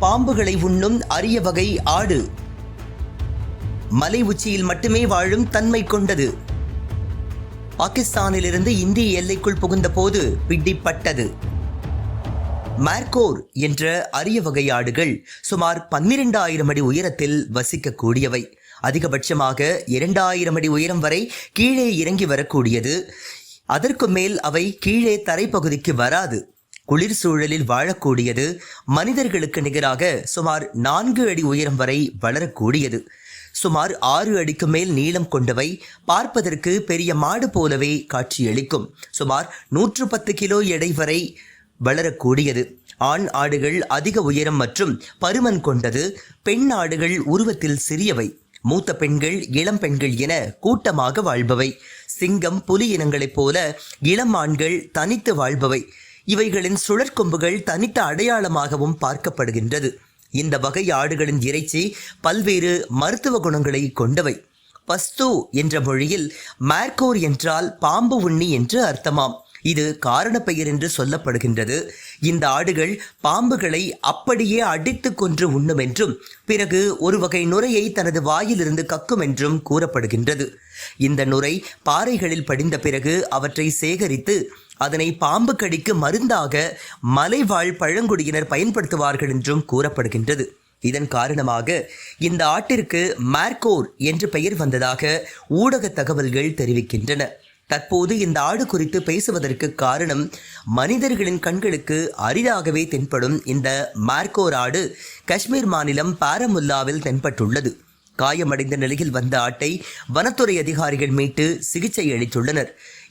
பாம்புகளை உண்ணும் அரிய வகை ஆடு. மலை உச்சியில் மட்டுமே வாழும் தன்மை கொண்டது. பாகிஸ்தானிலிருந்து இந்திய எல்லைக்குள் புகுந்தபோது பிடிப்பட்டது. மார்கோர் என்ற அரிய வகை ஆடுகள் சுமார் பன்னிரெண்டாயிரம் அடி உயரத்தில் வசிக்கக்கூடியவை. அதிகபட்சமாக இரண்டாயிரம் அடி உயரம் வரை கீழே இறங்கி வரக்கூடியது. அதற்கு மேல் அவை கீழே தரைப்பகுதிக்கு வராது. குளிர் சூழலில் வாழக்கூடியது மனிதர்களுக்கு நிகராக சுமார் நான்கு அடி உயரம் வரை வளரக்கூடியது. சுமார் ஆறு அடிக்கு மேல் நீளம் கொண்டவை பார்ப்பதற்கு பெரிய மாடு போலவே காட்சியளிக்கும். சுமார் நூற்று பத்து கிலோ எடை வரை வளரக்கூடியது. ஆண் ஆடுகள் அதிக உயரம் மற்றும் பருமன் கொண்டது. பெண் ஆடுகள் உருவத்தில் சிறியவை. மூத்த பெண்கள் இளம் பெண்கள் என கூட்டமாக வாழ்பவை. சிங்கம் புலி இனங்களைப் போல இளம் ஆண்கள் தனித்து வாழ்பவை. இவைகளின் சுழற்கொம்புகள் தனித்த அடையாளமாகவும் பார்க்கப்படுகின்றது. இந்த வகை ஆடுகளின் இறைச்சி பல்வேறு மருத்துவ குணங்களை கொண்டவை. பஸ்து என்ற மொழியில் மார்கோர் என்றால் பாம்பு உண்ணி என்று அர்த்தமாம். இது காரண பெயர் என்று சொல்லப்படுகின்றது. இந்த ஆடுகள் பாம்புகளை அப்படியே அடித்து கொன்று உண்ணும் என்றும் பிறகு ஒரு வகை நுரையை தனது வாயிலிருந்து கக்கும் என்றும் கூறப்படுகின்றது. இந்த நுரை பாறைகளில் படிந்த பிறகு அவற்றை சேகரித்து அதனை பாம்பு கடிக்கு மருந்தாக மலைவாழ் பழங்குடியினர் பயன்படுத்துவார்கள் என்றும் கூறப்படுகின்றது. இதன் காரணமாக இந்த ஆட்டிற்கு மார்கோர் என்று பெயர் வந்ததாக ஊடக தகவல்கள் தெரிவிக்கின்றன. தற்போது இந்த ஆடு குறித்து பேசுவதற்கு காரணம் மனிதர்களின் கண்களுக்கு அரிதாகவே தென்படும் இந்த மார்கோர் ஆடு காஷ்மீர் மாநிலம் பாரமுல்லாவில் தென்பட்டுள்ளது. காயமடைந்த நிலையில் வந்த ஆட்டை வனத்துறை அதிகாரிகள் மீட்டு சிகிச்சை அளித்துள்ளனர்.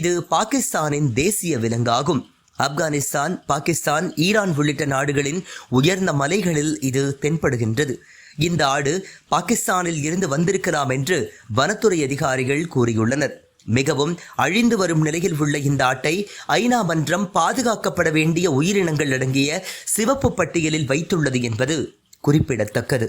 இது பாகிஸ்தானின் தேசிய விலங்காகும். ஆப்கானிஸ்தான் பாகிஸ்தான் ஈரான் உள்ளிட்ட நாடுகளின் உயர்ந்த மலைகளில் இது தென்படுகின்றது. இந்த ஆடு பாகிஸ்தானில் இருந்து வந்திருக்கலாம் என்று வனத்துறை அதிகாரிகள் கூறியுள்ளனர். மிகவும் அழிந்து வரும் நிலையில் உள்ள இந்த ஆட்டை ஐநா மன்றம் பாதுகாக்கப்பட வேண்டிய உயிரினங்கள் அடங்கிய சிவப்பு பட்டியலில் வைத்துள்ளது என்பது குறிப்பிடத்தக்கது.